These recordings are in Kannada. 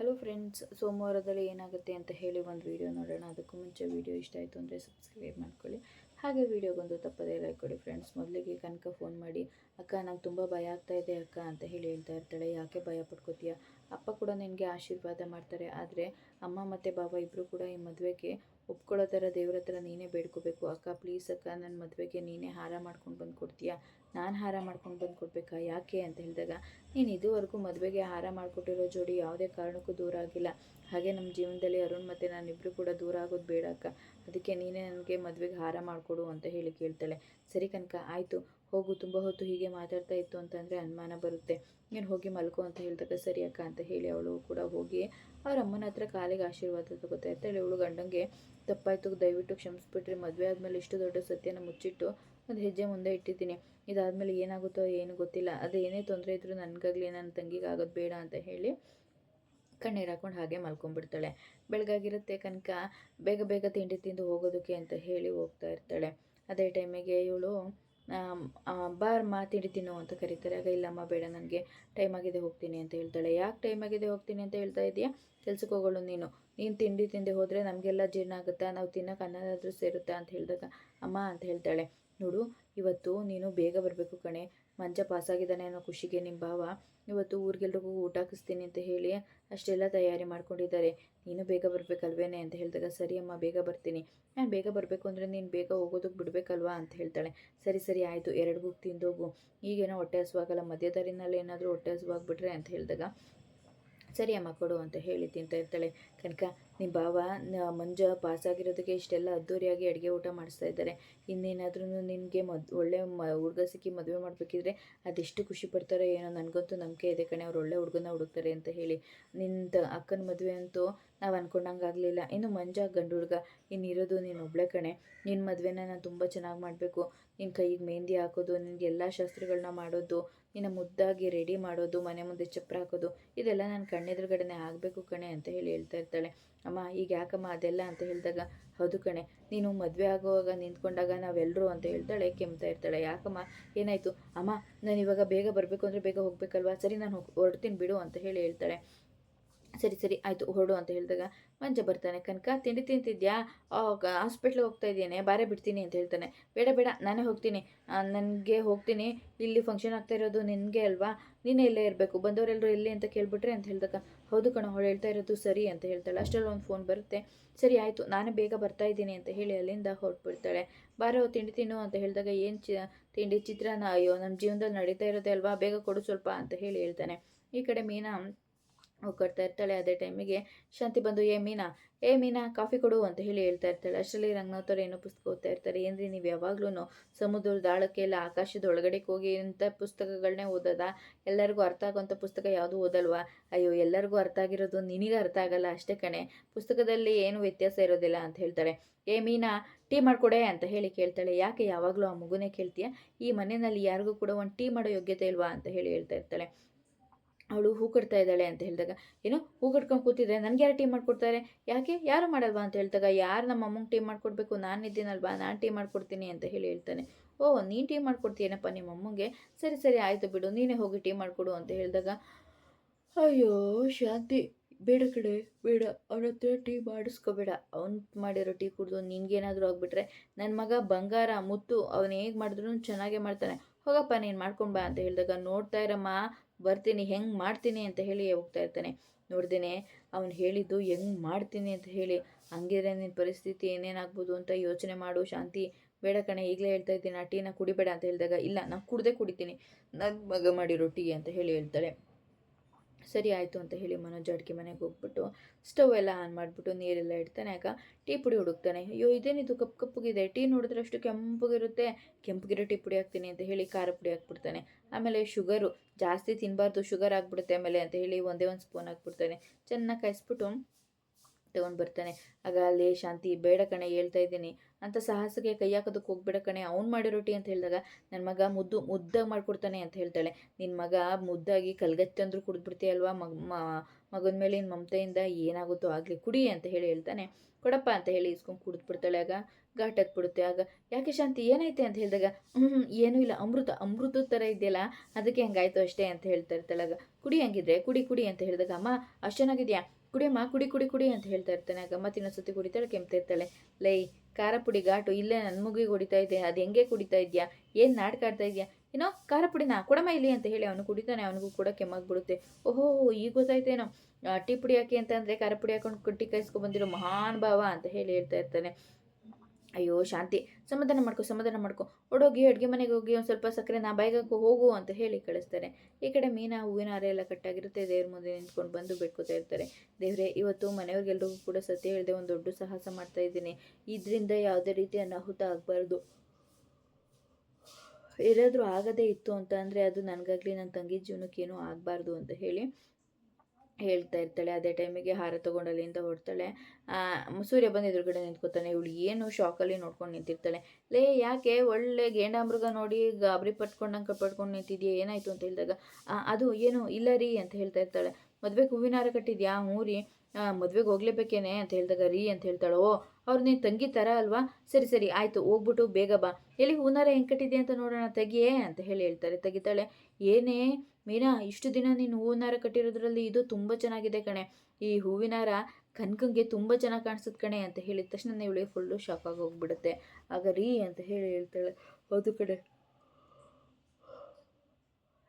ಹಲೋ ಫ್ರೆಂಡ್ಸ್ ಸೋಮವಾರದಲ್ಲಿ ಏನಾಗುತ್ತೆ ಅಂತ ಹೇಳಿ ಒಂದು ವಿಡಿಯೋ ನೋಡೋಣ. ಅದಕ್ಕೂ ಮುಂಚೆ ವಿಡಿಯೋ ಇಷ್ಟ ಆಯಿತು ಅಂದರೆ ಸಬ್ಸ್ಕ್ರೈಬ್ ಮಾಡ್ಕೊಳ್ಳಿ. ಹಾಗೆ ವಿಡಿಯೋಗೊಂದು ತಪ್ಪದೇ ಲೈಕ್ ಕೊಡಿ ಫ್ರೆಂಡ್ಸ್ ಮೊದಲಿಗೆ ಕನಕ ಫೋನ್ ಮಾಡಿ, ಅಕ್ಕ, ನಂಗೆ ತುಂಬ ಭಯ ಆಗ್ತಾ ಇದೆ ಅಕ್ಕ ಅಂತ ಹೇಳಿ ಹೇಳ್ತಾ ಇರ್ತಾಳೆ. ಯಾಕೆ ಭಯ ಪಡ್ಕೋತೀಯ ಅಪ್ಪ ಕೂಡ ನಿನಗೆ ಆಶೀರ್ವಾದ ಮಾಡ್ತಾರೆ. ಆದರೆ ಅಮ್ಮ ಮತ್ತು ಬಾಬಾ ಇಬ್ಬರು ಕೂಡ ಈ ಮದುವೆಗೆ ಒಪ್ಕೊಳ್ಳೋ ಥರ ದೇವ್ರ ಹತ್ರ ನೀನೇ ಬೇಡ್ಕೋಬೇಕು. ಅಕ್ಕ ಪ್ಲೀಸ್ ಅಕ್ಕ ನನ್ನ ಮದುವೆಗೆ ನೀನೇ ಹಾರ ಮಾಡ್ಕೊಂಡು ಬಂದು ಕೊಡ್ತೀಯಾ? ನಾನು ಹಾರ ಮಾಡ್ಕೊಂಡು ಬಂದು ಕೊಡ್ಬೇಕಾ? ಯಾಕೆ ಅಂತ ಹೇಳಿದಾಗ, ನೀನು ಇದುವರೆಗೂ ಮದುವೆಗೆ ಹಾರ ಮಾಡಿಕೊಟ್ಟಿರೋ ಜೋಡಿ ಯಾವುದೇ ಕಾರಣಕ್ಕೂ ದೂರ ಆಗಿಲ್ಲ. ಹಾಗೆ ನಮ್ಮ ಜೀವನದಲ್ಲಿ ಅರುಣ್ ಮತ್ತು ನಾನಿಬ್ಬರು ಕೂಡ ದೂರ ಆಗೋದು ಬೇಡ ಅಕ್ಕ. ಅದಕ್ಕೆ ನೀನೇ ನನಗೆ ಮದುವೆಗೆ ಹಾರ ಮಾಡಿಕೊಡು ಅಂತ ಹೇಳಿ ಕೇಳ್ತಾಳೆ. ಸರಿ ಕನಕ, ಆಯಿತು. ಹೋಗು, ತುಂಬ ಹೊತ್ತು ಹೀಗೆ ಮಾತಾಡ್ತಾ ಇತ್ತು ಅಂತಂದರೆ ಅನುಮಾನ ಬರುತ್ತೆ. ನೀನು ಹೋಗಿ ಮಲ್ಕೋ ಅಂತ ಹೇಳಿದಾಗ, ಸರಿ ಅಕ್ಕ, ಅಂತ ಹೇಳಿ ಅವಳು ಕೂಡ ಹೋಗಿ ಅವ್ರ ಅಮ್ಮನ ಹತ್ರ ಕಾಲಿಗೆ ಆಶೀರ್ವಾದ ತಗೋತಾ ಇರ್ತಾಳೆ ಇವಳು ಗಂಡಂಗೆ, ತಪ್ಪಾಯ್ತು, ದಯವಿಟ್ಟು ಕ್ಷಮಿಸ್ಬಿಟ್ರಿ. ಮದುವೆ ಆದಮೇಲೆ ಇಷ್ಟು ದೊಡ್ಡ ಸತ್ಯನ ಮುಚ್ಚಿಟ್ಟು ಒಂದು ಹೆಜ್ಜೆ ಮುಂದೆ ಇಟ್ಟಿದ್ದೀನಿ. ಇದಾದಮೇಲೆ ಏನಾಗುತ್ತೋ ಏನು ಗೊತ್ತಿಲ್ಲ. ಅದು ಏನೇ ತೊಂದರೆ ಇದ್ದರೂ ನನಗಾಗಲಿ ನನ್ನ ತಂಗಿಗೆ ಆಗೋದು ಬೇಡ, ಅಂತ ಹೇಳಿ ಕಣ್ಣೀರು ಹಾಕೊಂಡು ಹಾಗೆ ಮಲ್ಕೊಂಡ್ಬಿಡ್ತಾಳೆ. ಬೆಳಗಾಗಿರುತ್ತೆ ಕನಕ, ಬೇಗ ಬೇಗ ತಿಂಡಿ ತಿಂದು ಹೋಗೋದಕ್ಕೆ ಅಂತ ಹೇಳಿ ಹೋಗ್ತಾ ಇರ್ತಾಳೆ. ಅದೇ ಟೈಮಿಗೆ ಇವಳು ಬಾರ್ ಮಾ ತಿಂಡಿ ತಿನ್ನು ಅಂತ ಕರೀತಾರೆ. ಆಗ ಇಲ್ಲಮ್ಮ ಬೇಡ, ನನಗೆ ಟೈಮ್ ಆಗಿದೆ, ಹೋಗ್ತೀನಿ ಅಂತ ಹೇಳ್ತಾಳೆ. ಯಾಕೆ ಟೈಮ್ ಆಗಿದೆ, ಹೋಗ್ತೀನಿ ಅಂತ ಹೇಳ್ತಾ ಇದೆಯಾ? ಕೆಲ್ಸಕ್ಕೆ ಹೋಗೋಳು ನೀನು. ನೀನು ತಿಂಡಿ ತಿಂದೆ ಹೋದರೆ ನಮಗೆಲ್ಲ ಜೀರ್ಣ ಆಗುತ್ತಾ? ನಾವು ತಿನ್ನೋಕೆ ಅನ್ನದಾದರೂ ಸೇರುತ್ತಾ ಅಂತ ಹೇಳಿದಾಗ, ಅಮ್ಮ ಅಂತ ಹೇಳ್ತಾಳೆ. ನೋಡು, ಇವತ್ತು ನೀನು ಬೇಗ ಬರಬೇಕು ಕಣೆ. ಮಂಚ ಪಾಸಾಗಿದ್ದಾನೆ ಅನ್ನೋ ಖುಷಿಗೆ ನಿಮ್ಮ ಭಾವ ಇವತ್ತು ಊರಿಗೆಲ್ರಿಗೂ ಊಟ ಹಾಕಿಸ್ತೀನಿ ಅಂತ ಹೇಳಿ ಅಷ್ಟೆಲ್ಲ ತಯಾರಿ ಮಾಡ್ಕೊಂಡಿದ್ದಾರೆ. ನೀನು ಬೇಗ ಬರಬೇಕಲ್ವೇನೆ? ಅಂತ ಹೇಳಿದಾಗ, ಸರಿ ಅಮ್ಮ, ಬೇಗ ಬರ್ತೀನಿ. ನಾನು ಬೇಗ ಬರಬೇಕು ಅಂದರೆ ನೀನು ಬೇಗ ಹೋಗೋದಕ್ಕೆ ಬಿಡಬೇಕಲ್ವಾ? ಅಂತ ಹೇಳ್ತಾಳೆ. ಸರಿ ಸರಿ, ಆಯಿತು. ಎರಡು ಗುಕ್ ತಿಂದೋಗು. ಈಗೇನೋ ಹೊಟ್ಟೆ ಹಸುವಾಗಲ್ಲ. ಮಧ್ಯದಾರಿನಲ್ಲಿ ಏನಾದರೂ ಹೊಟ್ಟೆ ಹಸುವಾಗ್ಬಿಟ್ರೆ? ಅಂತ ಹೇಳಿದಾಗ ಸರಿ ಅಮ್ಮ, ಕೊಡು ಅಂತ ಹೇಳಿ ತಿಂತ ಇರ್ತಾಳೆ ಕನಕ ನಿಮ್ಮ ಭಾವ ಮಂಜ ಪಾಸಾಗಿರೋದಕ್ಕೆ ಇಷ್ಟೆಲ್ಲ ಅದ್ದೂರಿಯಾಗಿ ಅಡುಗೆ ಊಟ ಮಾಡಿಸ್ತಾ ಇದ್ದಾರೆ. ಇನ್ನೇನಾದ್ರೂ ನಿನಗೆ ಮದ್, ಒಳ್ಳೆ ಮ, ಹುಡುಗ ಸಿಕ್ಕಿ ಮದುವೆ ಮಾಡಬೇಕಿದ್ರೆ ಅದೆಷ್ಟು ಖುಷಿ ಪಡ್ತಾರೋ ಏನೋ ನನಗಂತೂ ನಂಬಿಕೆ ಇದೆ ಕಣೆ, ಅವ್ರು ಒಳ್ಳೆ ಹುಡುಗನ ಹುಡುಕ್ತಾರೆ ಅಂತ ಹೇಳಿ. ನಿನ್ನ ಅಕ್ಕನ ಮದುವೆ ಅಂತೂ ನಾವು ಅಂದ್ಕೊಂಡಂಗೆ ಆಗಲಿಲ್ಲ. ಇನ್ನು ಮಂಜ ಗಂಡು ಹುಡುಗ ಇನ್ನಿರೋದು ನೀನು ಒಬ್ಳೆ ಕಣೆ. ನಿನ್ನ ಮದುವೆನ ನಾನು ತುಂಬ ಚೆನ್ನಾಗಿ ಮಾಡಬೇಕು. ನಿನ್ನ ಕೈಗೆ ಮೆಹಂದಿ ಹಾಕೋದು, ನಿನಗೆ ಎಲ್ಲ ಶಾಸ್ತ್ರಗಳನ್ನ ಮಾಡೋದು, ನಿನ್ನ ಮುದ್ದಾಗಿ ರೆಡಿ ಮಾಡೋದು, ಮನೆ ಮುಂದೆ ಚಪ್ಪರ ಹಾಕೋದು, ಇದೆಲ್ಲ ನನ್ನ ಕಣ್ಣೆದುರುಗಡೆನೆ ಆಗಬೇಕು ಕಣೆ ಅಂತ ಹೇಳಿ ಹೇಳ್ತಾ ಇರ್ತಾಳೆ. ಅಮ್ಮ, ಈಗ ಯಾಕಮ್ಮ ಅದೆಲ್ಲ? ಅಂತ ಹೇಳಿದಾಗ, ಹೌದು ಕಣೆ. ನೀನು ಮದುವೆ ಆಗುವಾಗ ನಿಂತ್ಕೊಂಡಾಗ ನಾವೆಲ್ಲರೂ ಅಂತ ಹೇಳ್ತಾಳೆ, ಕೆಮ್ತಾ ಇರ್ತಾಳೆ. ಯಾಕಮ್ಮ? ಏನಾಯಿತು? ಅಮ್ಮ, ನಾನು ಇವಾಗ ಬೇಗ ಬರಬೇಕು ಅಂದರೆ ಬೇಗ ಹೋಗಬೇಕಲ್ವಾ? ಸರಿ, ನಾನು ಹೊರಡ್ತೀನಿ ಬಿಡು ಅಂತ ಹೇಳಿ ಹೇಳ್ತಾಳೆ. ಸರಿ ಸರಿ, ಆಯಿತು, ಹೊರಡು ಅಂತ ಹೇಳಿದಾಗ, ಮಂಜ ಬರ್ತಾನೆ, ಕನಕ, ತಿಂಡಿ ತಿಂತಿದ್ಯಾ? ಹಾಸ್ಪಿಟ್ಲಿಗೆ ಹೋಗ್ತಾ ಇದ್ದೇನೆ, ಬಾರೆ ಬಿಡ್ತೀನಿ ಅಂತ ಹೇಳ್ತಾನೆ. ಬೇಡ ಬೇಡ, ನಾನೇ ಹೋಗ್ತೀನಿ. ನನಗೆ ಹೋಗ್ತೀನಿ. ಇಲ್ಲಿ ಫಂಕ್ಷನ್ ಆಗ್ತಾ ಇರೋದು ನಿನಗೆ ಅಲ್ವಾ? ನೀನೇ ಇಲ್ಲೇ ಇರಬೇಕು. ಬಂದವರೆಲ್ಲರೂ ಎಲ್ಲಿ ಅಂತ ಕೇಳಿಬಿಟ್ರೆ ಅಂತ ಹೇಳಿದಾಗ, ಹೌದು ಕಣ, ಅವಳು ಹೇಳ್ತಾ ಇರೋದು ಸರಿ ಅಂತ ಹೇಳ್ತಾಳೆ. ಅಷ್ಟರಲ್ಲಿ ಒಂದು ಫೋನ್ ಬರುತ್ತೆ. ಸರಿ, ಆಯಿತು, ನಾನೇ ಬೇಗ ಬರ್ತಾ ಇದ್ದೀನಿ ಅಂತ ಹೇಳಿ ಅಲ್ಲಿಂದ ಹೊರಟ್ಬಿಡ್ತಾಳೆ. ಬಾರೋ, ತಿಂಡಿ ತಿನ್ನು ಅಂತ ಹೇಳಿದಾಗ, ಏನು ಚಿ, ತಿಂಡಿ ಚಿತ್ರಾನ್ನ, ಅಯ್ಯೋ ನಮ್ಮ ಜೀವನದಲ್ಲಿ ನಡೀತಾ ಇರೋದೇ ಅಲ್ವಾ? ಬೇಗ ಕೊಡು ಸ್ವಲ್ಪ ಅಂತ ಹೇಳಿ ಹೇಳ್ತಾನೆ. ಈ ಕಡೆ ಮೀನಾ ಹೋಗ್ಕೊಡ್ತಾ ಇರ್ತಾಳೆ ಅದೇ ಟೈಮಿಗೆ ಶಾಂತಿ ಬಂದು, ಏ ಮೀನಾ ಏ ಮೀನಾ, ಕಾಫಿ ಕೊಡು ಅಂತ ಹೇಳಿ ಹೇಳ್ತಾ ಇರ್ತಾಳೆ. ಅಷ್ಟರಲ್ಲಿ ರಂಗನಾಥವ್ರು ಏನೋ ಪುಸ್ತಕ ಓದ್ತಾ ಇರ್ತಾರೆ. ಏನ್ರಿ ನೀವು ಯಾವಾಗ್ಲೂ ಸಮುದ್ರದ ಆಳಕ್ಕೆ ಇಲ್ಲ ಆಕಾಶದ ಒಳಗಡೆ ಹೋಗಿ ಇಂಥ ಪುಸ್ತಕಗಳನ್ನೇ ಓದೋದ? ಎಲ್ಲರಿಗೂ ಅರ್ಥ ಆಗುವಂಥ ಪುಸ್ತಕ ಯಾವುದು ಓದಲ್ವಾ? ಅಯ್ಯೋ, ಎಲ್ಲರಿಗೂ ಅರ್ಥ ಆಗಿರೋದು ನಿನಗೆ ಅರ್ಥ ಆಗಲ್ಲ ಅಷ್ಟೇ ಕಣೆ. ಪುಸ್ತಕದಲ್ಲಿ ಏನು ವ್ಯತ್ಯಾಸ ಇರೋದಿಲ್ಲ ಅಂತ ಹೇಳ್ತಾರೆ. ಏ ಮೀನಾ, ಟೀ ಮಾಡಿಕೊಡೆ ಅಂತ ಹೇಳಿ ಕೇಳ್ತಾಳೆ. ಯಾಕೆ ಯಾವಾಗಲೂ ಆ ಮಗುನೇ ಕೇಳ್ತೀಯ? ಈ ಮನೆಯಲ್ಲಿ ಯಾರಿಗೂ ಕೂಡ ಒಂದು ಟೀ ಮಾಡೋ ಯೋಗ್ಯತೆ ಇಲ್ವಾ? ಅಂತ ಹೇಳಿ ಹೇಳ್ತಾ ಇರ್ತಾಳೆ. ಅವಳು ಹೂ ಕಟ್ತಾ ಇದ್ದಾಳೆ ಅಂತ ಹೇಳಿದಾಗ, ಏನು ಹೂ ಕಟ್ಕೊಂಡು ಕೂತಿದ್ರೆ ನನಗೆ ಯಾರು ಟೀ ಮಾಡಿಕೊಡ್ತಾರೆ? ಯಾಕೆ? ಯಾರು ಮಾಡಲ್ವಾ ಅಂತ ಹೇಳಿದಾಗ ಯಾರು ನಮ್ಮ ಅಮ್ಮಂಗೆ ಟೀ ಮಾಡಿಕೊಡ್ಬೇಕು? ನಾನು ಇದ್ದೀನಲ್ವಾ? ನಾನು ಟೀ ಮಾಡಿಕೊಡ್ತೀನಿ ಅಂತ ಹೇಳಿ ಹೇಳ್ತಾನೆ. ಓ, ನೀನು ಟೀ ಮಾಡಿಕೊಡ್ತೀಯನಪ್ಪ ನಿಮ್ಮ ಅಮ್ಮಂಗೆ? ಸರಿ ಸರಿ, ಆಯಿತು ಬಿಡು, ನೀನೇ ಹೋಗಿ ಟೀ ಮಾಡಿಕೊಡು ಅಂತ ಹೇಳಿದಾಗ, ಅಯ್ಯೋ, ಶಾಂತಿ, ಬೇಡ ಕಡೆ ಬೇಡ ಅವಳ ಹತ್ರ ಟೀ ಮಾಡಿಸ್ಕೋಬೇಡ. ಅವ್ನು ಮಾಡಿರೋ ಟೀ ಕುಡಿದು ನಿನಗೇನಾದರೂ ಆಗಿಬಿಟ್ರೆ ನನ್ನ ಮಗ ಬಂಗಾರ, ಮುತ್ತು, ಅವನು ಹೇಗೆ ಮಾಡಿದ್ರು ಚೆನ್ನಾಗೇ ಮಾಡ್ತಾನೆ. ಹೋಗಪ್ಪ, ನೀನು ಮಾಡ್ಕೊಂಡು ಬಾ ಅಂತ ಹೇಳಿದಾಗ, ನೋಡ್ತಾ ಇರಮ್ಮ ಬರ್ತೀನಿ, ಹೆಂಗೆ ಮಾಡ್ತೀನಿ ಅಂತ ಹೇಳಿ ಹೋಗ್ತಾ ಇರ್ತಾನೆ. ನೋಡ್ದೇನೆ ಅವನು ಹೇಳಿದ್ದು ಹೆಂಗೆ ಮಾಡ್ತೀನಿ ಅಂತ ಹೇಳಿ. ಹಂಗಿದ್ರೆ ನಿನ್ನ ಪರಿಸ್ಥಿತಿ ಏನೇನಾಗ್ಬೋದು ಅಂತ ಯೋಚನೆ ಮಾಡು, ಶಾಂತಿ. ಬೇಡ ಕಣೆ, ಈಗಲೇ ಹೇಳ್ತಾ ಇದ್ದೀನಿ, ಆ ಟೀನ ಕುಡಿಬೇಡ ಅಂತ ಹೇಳಿದಾಗ, ಇಲ್ಲ, ನಾನು ಕುಡ್ದೇ ಕುಡಿತೀನಿ. ನನ್ನ ಮಗ ಮಾಡಿರೋ ಟೀ ಅಂತ ಹೇಳಿ ಹೇಳ್ತಾಳೆ. ಸರಿ ಆಯಿತು ಅಂತ ಹೇಳಿ ಮನೋಜ್ ಅಡುಗೆ ಮನೆಗೆ ಹೋಗ್ಬಿಟ್ಟು ಸ್ಟವ್ ಎಲ್ಲ ಆನ್ ಮಾಡಿಬಿಟ್ಟು ನೀರೆಲ್ಲ ಇಡ್ತಾನೆ. ಆಗ ಟೀ ಪುಡಿ ಹುಡುಕ್ತಾನೆ. ಅಯ್ಯೋ, ಇದೇನಿದು? ಕಪ್ಪು ಕಪ್ಪಗಿದೆ. ಟೀ ನೋಡಿದ್ರೆ ಅಷ್ಟು ಕೆಂಪಗಿರುತ್ತೆ. ಕೆಂಪಗಿರೋ ಟೀ ಪುಡಿ ಹಾಕ್ತೀನಿ ಅಂತ ಹೇಳಿ ಖಾರ ಪುಡಿ ಹಾಕ್ಬಿಡ್ತಾನೆ. ಆಮೇಲೆ ಶುಗರು. ಜಾಸ್ತಿ ತಿನ್ನಬಾರ್ದು ಶುಗರ್ ಆಗಿಬಿಡುತ್ತೆ ಆಮೇಲೆ ಅಂತ ಹೇಳಿ ಒಂದೇ ಒಂದು ಸ್ಪೂನ್ ಹಾಕ್ಬಿಡ್ತಾನೆ. ಚೆನ್ನಾಗಿ ಕಾಯಿಸ್ಬಿಟ್ಟು ತಗೊಂಡು ಬರ್ತಾನೆ. ಆಗ ಅಲ್ಲಿ ಶಾಂತಿ, ಬೇಡ ಕಣೆ, ಹೇಳ್ತಾ ಇದ್ದೀನಿ. ಅಂತ ಸಾಹಸಕ್ಕೆ ಕೈ ಹಾಕೋದಕ್ಕೆ ಹೋಗ್ಬೇಡ ಕಣೆ, ಅವ್ನು ಮಾಡಿರೋ ರೊಟ್ಟಿ ಅಂತ ಹೇಳಿದಾಗ ನನ್ನ ಮಗ ಮುದ್ದು, ಮುದ್ದಾಗಿ ಮಾಡಿಕೊಡ್ತಾನೆ ಅಂತ ಹೇಳ್ತಾಳೆ. ನಿನ್ನ ಮಗ ಮುದ್ದಾಗಿ ಕಲ್ಗತ್ತೆ ಅಂದ್ರೂ ಕುಡಿದ್ಬಿಡ್ತೀಯಲ್ವಾ ಮಗ ಮಗನ ಮೇಲೆ ಇನ್ನು ಮಮತೆಯಿಂದ ಏನಾಗುತ್ತೋ ಆಗಲಿ ಕುಡಿ ಅಂತ ಹೇಳಿ ಹೇಳ್ತಾನೆ. ಕೊಡಪ್ಪ ಅಂತ ಹೇಳಿ ಇಸ್ಕೊಂಡು ಕುಡಿದ್ಬಿಡ್ತಾಳೆ. ಆಗ ಘಾಟಕ್ಕೆ ಬಿಡುತ್ತೆ ಆಗ ಯಾಕೆ ಶಾಂತಿ ಏನೈತೆ ಅಂತ ಹೇಳಿದಾಗ ಹ್ಞೂ ಏನೂ ಇಲ್ಲ, ಅಮೃತ ಅಮೃತದ ಥರ ಇದೆಯಲ್ಲ, ಅದಕ್ಕೆ ಹಂಗಾಯ್ತು ಅಷ್ಟೇ ಅಂತ ಹೇಳ್ತಾ ಇರ್ತಾಳೆ. ಆಗ ಕುಡಿ ಹಂಗಿದ್ರೆ, ಕುಡಿ ಕುಡಿ ಅಂತ ಹೇಳಿದಾಗ, ಅಮ್ಮ, ಅಷ್ಟು ಚೆನ್ನಾಗಿದ್ಯಾ? ಕುಡಿಯಮ್ಮ, ಕುಡಿ ಕುಡಿ ಕುಡಿ ಅಂತ ಹೇಳ್ತಾ ಇರ್ತಾನೆ. ಆಗ ಇನ್ನೊಂದ್ಸತಿ ಕುಡಿತಾಳೆ, ಕೆಮ್ತಾ ಇರ್ತಾಳೆ. ಲೈ, ಖಾರ ಪುಡಿ ಘಾಟು, ಇಲ್ಲೇ ನನ್ನ ಮುಗಿ ಕುಡಿತಾ ಇದೆ ಅದು ಹೆಂಗೆ ಕುಡಿತಾ ಇದೆಯಾ? ಏನು ನಾಟಕ ಆಡ್ತಾ ಇದೆಯಾ? ಏನೋ ಖಾರ ಪುಡಿನ? ಕೊಡಮ್ಮ ಇಲ್ಲಿ ಅಂತ ಹೇಳಿ ಅವನು ಕುಡಿತಾನೆ. ಅವನಿಗೂ ಕೂಡ ಕೆಮ್ಮಾಗ್ಬಿಡುತ್ತೆ ಓಹೋ, ಈಗ ಗೊತ್ತಾಯ್ತೇನೋ? ಟೀ ಪುಡಿ ಹಾಕಿ ಅಂತಂದರೆ ಖಾರ ಪುಡಿ ಹಾಕೊಂಡು ಕುಟ್ಟಿ ಕಾಯಿಸ್ಕೊಂಡು ಬಂದಿರೋ ಮಹಾನ್ ಭಾವ ಅಂತ ಹೇಳಿ ಹೇಳ್ತಾ ಇರ್ತಾನೆ. ಅಯ್ಯೋ, ಶಾಂತಿ. ಸಮಾಧಾನ ಮಾಡ್ಕೊ ಸಮಾಧಾನ ಮಾಡ್ಕೊ. ಓಡೋಗಿ, ಅಡುಗೆ ಮನೆಗೆ ಹೋಗಿ ಒಂದು ಸ್ವಲ್ಪ ಸಕ್ಕರೆ ನಾ ಬಾಯಿಗಾಕು ಹೋಗು ಅಂತ ಹೇಳಿ ಕಳಿಸ್ತಾರೆ. ಈ ಕಡೆ ಮೀನ, ಹೂವಿನ ಹಾರ ಎಲ್ಲ ಕಟ್ಟಾಗಿರುತ್ತೆ. ದೇವ್ರ ಮುಂದೆ ನಿಂತ್ಕೊಂಡು ಬಂದು ಬೇಡ್ಕೋತಾ ಇರ್ತಾರೆ. ದೇವರೇ, ಇವತ್ತು ಮನೆಯವ್ರಿಗೆಲ್ರಿಗೂ ಕೂಡ ಸತ್ಯ ಹೇಳಿದೆ ಒಂದು ದೊಡ್ಡ ಸಾಹಸ ಮಾಡ್ತಾ ಇದ್ದೀನಿ. ಇದರಿಂದ ಯಾವುದೇ ರೀತಿ ಅನಾಹುತ ಆಗಬಾರ್ದು. ಏನಾದರೂ ಆಗದೇ ಇತ್ತು ಅಂತ ಅಂದರೆ ಅದು ನನಗಾಗಲಿ ನನ್ನ ತಂಗಿ ಜೀವನಕ್ಕೇನೂ ಆಗಬಾರ್ದು ಅಂತ ಹೇಳಿ ಹೇಳ್ತಾ ಇರ್ತಾಳೆ, ಅದೇ ಟೈಮಿಗೆ ಹಾರ ತೊಗೊಂಡು ಅಲ್ಲಿಂದ ಹೊಡ್ತಾಳೆ ಸೂರ್ಯ ಬಂದು ಎದುರುಗಡೆ ನಿಂತ್ಕೋತಾನೆ, ಇವಳು ಏನು ಶಾಕಲ್ಲಿ ನೋಡ್ಕೊಂಡು ನಿಂತಿರ್ತಾಳೆ. ಲೇ, ಯಾಕೆ ಒಳ್ಳೆ ಗೇಂಡಾಮೃಗ ನೋಡಿ ಗಾಬರಿ ಪಟ್ಕೊಂಡಂಗೆ ಪಟ್ಕೊಂಡು ನಿಂತಿದ್ಯಾ, ಏನಾಯಿತು ಅಂತ ಹೇಳಿದಾಗ ಅದು ಏನು ಇಲ್ಲ ರೀ, ಅಂತ ಹೇಳ್ತಾ ಇರ್ತಾಳೆ. ಮದುವೆಗೆ ಹೂವಿನ ಹಾರ ಕಟ್ಟಿದ್ಯಾ, ಹ್ಞೂ ರೀ. ಮದುವೆಗೆ ಹೋಗ್ಲೇಬೇಕೇನೆ? ಅಂತ ಹೇಳಿದಾಗ, ರೀ, ಅಂತ ಹೇಳ್ತಾಳೆ. ಓ ಅವ್ರು ನೀನು ತಂಗಿ ಥರ ಅಲ್ವಾ? ಸರಿ ಸರಿ, ಆಯಿತು ಹೋಗ್ಬಿಟ್ಟು ಬೇಗ ಬಾ. ಎಲ್ಲಿ ಹೂನಾರ ಹೆಂಗ್ ಕಟ್ಟಿದ್ಯಾ ಅಂತ ನೋಡೋಣ, ತೆಗಿಯೇ ಅಂತ ಹೇಳಿ ಹೇಳ್ತಾರೆ, ತೆಗಿತಾಳೆ. ಏನೇ, ಮೀನಾ, ಇಷ್ಟು ದಿನ ನೀನು ಹೂವಿನಾರ ಕಟ್ಟಿರೋದ್ರಲ್ಲಿ ಇದು ತುಂಬ ಚೆನ್ನಾಗಿದೆ ಕಣೆ. ಈ ಹೂವಿನಾರ ಕನ್ಕಂಗೆ ತುಂಬ ಚೆನ್ನಾಗಿ ಕಾಣಿಸುತ್ತೆ ಕಣೆ ಅಂತ ಹೇಳಿದ ತಕ್ಷಣ ಇವಳಿಗೆ ಫುಲ್ಲು ಶಾಕ್ ಆಗಿ ಹೋಗ್ಬಿಡುತ್ತೆ. ಆಗ ರೀ ಅಂತ ಹೇಳಿ ಹೇಳ್ತಾಳೆ. ಹೌದು ಕಡೆ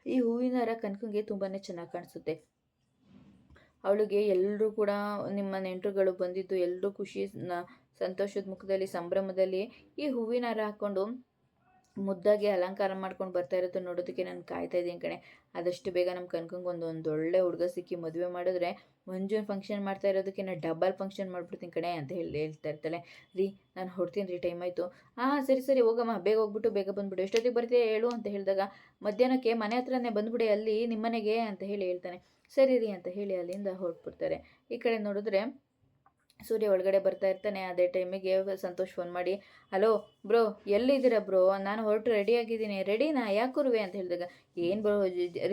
ಈ ಹೂವಿನಾರ ಕನ್ಕಂಗೆ ತುಂಬಾ ಚೆನ್ನಾಗಿ ಕಾಣಿಸುತ್ತೆ. ಅವಳಿಗೆ ಎಲ್ಲರೂ ಕೂಡ ನಿಮ್ಮ ನೆಂಟರುಗಳು ಬಂದಿದ್ದು ಎಲ್ಲರೂ ಖುಷಿ ಸಂತೋಷದ ಮುಖದಲ್ಲಿ, ಸಂಭ್ರಮದಲ್ಲಿ ಈ ಹೂವಿನ ಹಾರ ಹಾಕ್ಕೊಂಡು ಮುದ್ದಾಗಿ ಅಲಂಕಾರ ಮಾಡ್ಕೊಂಡು ಬರ್ತಾ ಇರೋದು ನೋಡೋದಕ್ಕೆ ನಾನು ಕಾಯ್ತಾ ಇದ್ದೀನಿ ಕಣೆ. ಆದಷ್ಟು ಬೇಗ ನಮ್ಮ ಕನ್ಕಂಗೆ ಒಂದು ಒಂದು ಒಳ್ಳೆ ಹುಡುಗ ಸಿಕ್ಕಿ ಮದುವೆ ಮಾಡಿದ್ರೆ ಮಂಜು ಫಂಕ್ಷನ್ ಮಾಡ್ತಾ ಇರೋದಕ್ಕೆ ನಾನು ಡಬಲ್ ಫಂಕ್ಷನ್ ಮಾಡ್ಬಿಡ್ತೀನಿ ಕಣೆ ಅಂತ ಹೇಳಿ ಹೇಳ್ತಾ ಇರ್ತಾಳೆ. ರೀ, ನಾನು ಹೊಡ್ತೀನಿ ರೀ ಟೈಮ್ ಆಯಿತು. ಹಾಂ ಸರಿ ಸರಿ, ಹೋಗಮ್ಮ. ಬೇಗ ಹೋಗ್ಬಿಟ್ಟು, ಬೇಗ ಬಂದ್ಬಿಡು. ಎಷ್ಟೊತ್ತಿಗೆ ಬರ್ತೀಯ ಹೇಳು ಅಂತ ಹೇಳಿದಾಗ ಮಧ್ಯಾಹ್ನಕ್ಕೆ ಮನೆ ಹತ್ರನೇ ಬಂದ್ಬಿಡಿ, ಅಲ್ಲಿ ನಿಮ್ಮನೆಗೆ ಅಂತ ಹೇಳಿ ಹೇಳ್ತಾನೆ. ಸರಿ ರೀ ಅಂತ ಹೇಳಿ ಅಲ್ಲಿಂದ ಹೊರಟ್ಬಿಡ್ತಾರೆ. ಈ ಕಡೆ ನೋಡಿದ್ರೆ ಸೂರ್ಯ ಒಳಗಡೆ ಬರ್ತಾ ಇರ್ತಾನೆ, ಅದೇ ಟೈಮಿಗೆ ಸಂತೋಷ್ ಫೋನ್ ಮಾಡಿ ಹಲೋ ಬ್ರೋ ಎಲ್ಲಿದ್ದೀರಾ ಬ್ರೋ ನಾನು ಹೊರಟು ರೆಡಿಯಾಗಿದ್ದೀನಿ ರೆಡಿನಾ ಯಾಕುರುವೆ ಅಂತ ಹೇಳಿದಾಗ, ಏನು ಬ್ರೋ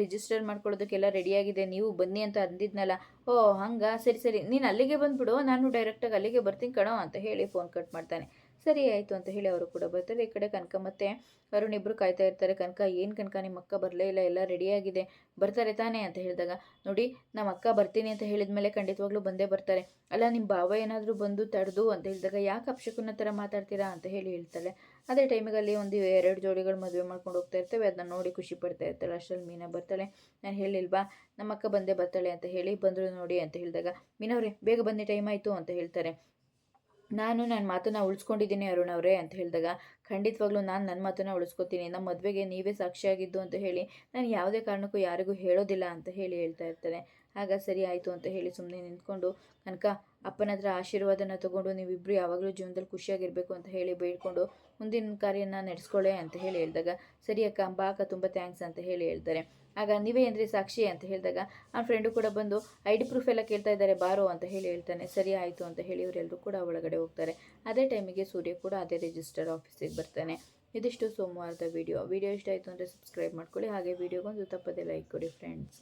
ರಿಜಿಸ್ಟರ್ ಮಾಡ್ಕೊಳ್ಳೋದಕ್ಕೆಲ್ಲ ರೆಡಿಯಾಗಿದೆ ನೀವು ಬನ್ನಿ ಅಂತ ಅಂದಿದ್ನಲ್ಲ. ಓ, ಹಂಗಾ? ಸರಿ ಸರಿ. ನೀನು ಅಲ್ಲಿಗೆ ಬಂದ್ಬಿಡು. ನಾನು ಡೈರೆಕ್ಟಾಗಿ ಅಲ್ಲಿಗೆ ಬರ್ತೀನಿ ಕಣೋ, ಅಂತ ಹೇಳಿ ಫೋನ್ ಕಟ್ ಮಾಡ್ತಾನೆ. ಸರಿ ಆಯಿತು ಅಂತ ಹೇಳಿ ಅವರು ಕೂಡ ಬರ್ತಾರೆ. ಈ ಕಡೆ ಕನಕ ಮತ್ತೆ ಅರುಣ್ ಇಬ್ಬರು ಕಾಯ್ತಾ ಇರ್ತಾರೆ. ಕನಕ, ಏನು ಕನಕ? ನಿಮ್ಮ ಅಕ್ಕ ಬರಲೇ ಇಲ್ಲ, ಎಲ್ಲ ರೆಡಿಯಾಗಿದೆ ಬರ್ತಾರೆ ತಾನೇ ಅಂತ ಹೇಳಿದಾಗ, ನೋಡಿ ನಮ್ಮ ಅಕ್ಕ ಬರ್ತೀನಿ ಅಂತ ಹೇಳಿದ ಮೇಲೆ ಖಂಡಿತವಾಗ್ಲೂ ಬಂದೇ ಬರ್ತಾರೆ. ಅಲ್ಲ ನಿಮ್ಮ ಭಾವ ಏನಾದರೂ ಬಂದು ತಡೆದು ಅಂತ ಹೇಳಿದಾಗ, ಯಾಕೆ ಅಪ್ಶಕುನ ಥರ ಮಾತಾಡ್ತೀರಾ ಅಂತ ಹೇಳಿ ಹೇಳ್ತಾಳೆ. ಅದೇ ಟೈಮಿಗೆ ಅಲ್ಲಿ ಒಂದು ಎರಡು ಜೋಡಿಗಳು ಮದುವೆ ಮಾಡ್ಕೊಂಡು ಹೋಗ್ತಾ ಇರ್ತೇವೆ. ಅದನ್ನ ನೋಡಿ ಖುಷಿ ಪಡ್ತಾ ಇರ್ತಾಳೆ. ಅಷ್ಟರಲ್ಲಿ ಮೀನಾ ಬರ್ತಾಳೆ. ನಾನು ಹೇಳಿಲ್ವಾ? ನಮ್ಮ ಅಕ್ಕ ಬಂದೇ ಬರ್ತಾಳೆ ಅಂತ ಹೇಳಿ ಬಂದರು ನೋಡಿ ಅಂತ ಹೇಳಿದಾಗ ಮೀನವ್ರೆ ಬೇಗ ಬನ್ನಿ ಟೈಮ್ ಆಯಿತು ಅಂತ ಹೇಳ್ತಾರೆ. ನಾನು ನನ್ನ ಮಾತನ್ನು ಉಳಿಸ್ಕೊಂಡಿದ್ದೀನಿ ಅರುಣ್ ಅವರೇ ಅಂತ ಹೇಳಿದಾಗ, ಖಂಡಿತವಾಗ್ಲೂ ನಾನು ನನ್ನ ಮಾತನ್ನು ಉಳಿಸ್ಕೊತೀನಿ. ನಮ್ಮ ಮದುವೆಗೆ ನೀವೇ ಸಾಕ್ಷಿಯಾಗಿದ್ದು ಅಂತ ಹೇಳಿ, ನಾನು ಯಾವುದೇ ಕಾರಣಕ್ಕೂ ಯಾರಿಗೂ ಹೇಳೋದಿಲ್ಲ ಅಂತ ಹೇಳಿ ಹೇಳ್ತಾ ಇರ್ತಾರೆ ಆಗ ಸರಿ ಆಯಿತು ಅಂತ ಹೇಳಿ ಸುಮ್ಮನೆ ನಿಂತ್ಕೊಂಡು, ಕನಕ, ಅಪ್ಪನ ಹತ್ರ ಆಶೀರ್ವಾದನ ತಗೊಂಡು ನೀವಿಬ್ಬರು ಯಾವಾಗಲೂ ಜೀವನದಲ್ಲಿ ಖುಷಿಯಾಗಿರಬೇಕು ಅಂತ ಹೇಳಿ ಬೇಡ್ಕೊಂಡು ಮುಂದಿನ ಕಾರ್ಯನ ನಡೆಸ್ಕೊಳ್ಳೆ ಅಂತ ಹೇಳಿ ಹೇಳಿದಾಗ, ಸರಿ ಅಕ್ಕ, ಬಾ ಅಕ್ಕ, ತುಂಬ ಥ್ಯಾಂಕ್ಸ್ ಅಂತ ಹೇಳಿ ಹೇಳ್ತಾರೆ. ಆಗ ನೀವೇ ಏನ್ರಿ ಸಾಕ್ಷಿ ಅಂತ ಹೇಳಿದಾಗ ಆ ಫ್ರೆಂಡು ಕೂಡ ಬಂದು ಐ ಡಿ ಪ್ರೂಫ್ ಎಲ್ಲ ಕೇಳ್ತಾ ಇದ್ದಾರೆ, ಬಾರೋ ಅಂತ ಹೇಳಿ ಹೇಳ್ತಾನೆ. ಸರಿ, ಆಯಿತು ಅಂತ ಹೇಳಿ ಇವರೆಲ್ಲರೂ ಕೂಡ ಒಳಗಡೆ ಹೋಗ್ತಾರೆ. ಅದೇ ಟೈಮಿಗೆ ಸೂರ್ಯ ಕೂಡ ಅದೇ ರಿಜಿಸ್ಟರ್ ಆಫೀಸಿಗೆ ಬರ್ತಾನೆ. ಇದಿಷ್ಟು ಸೋಮವಾರದ ವಿಡಿಯೋ ವಿಡಿಯೋ ಇಷ್ಟ ಆಯಿತು ಅಂದರೆ ಸಬ್ಸ್ಕ್ರೈಬ್ ಮಾಡ್ಕೊಳ್ಳಿ. ಹಾಗೆ ವಿಡಿಯೋಗೊಂದು ತಪ್ಪದೆ ಲೈಕ್ ಕೊಡಿ ಫ್ರೆಂಡ್ಸ್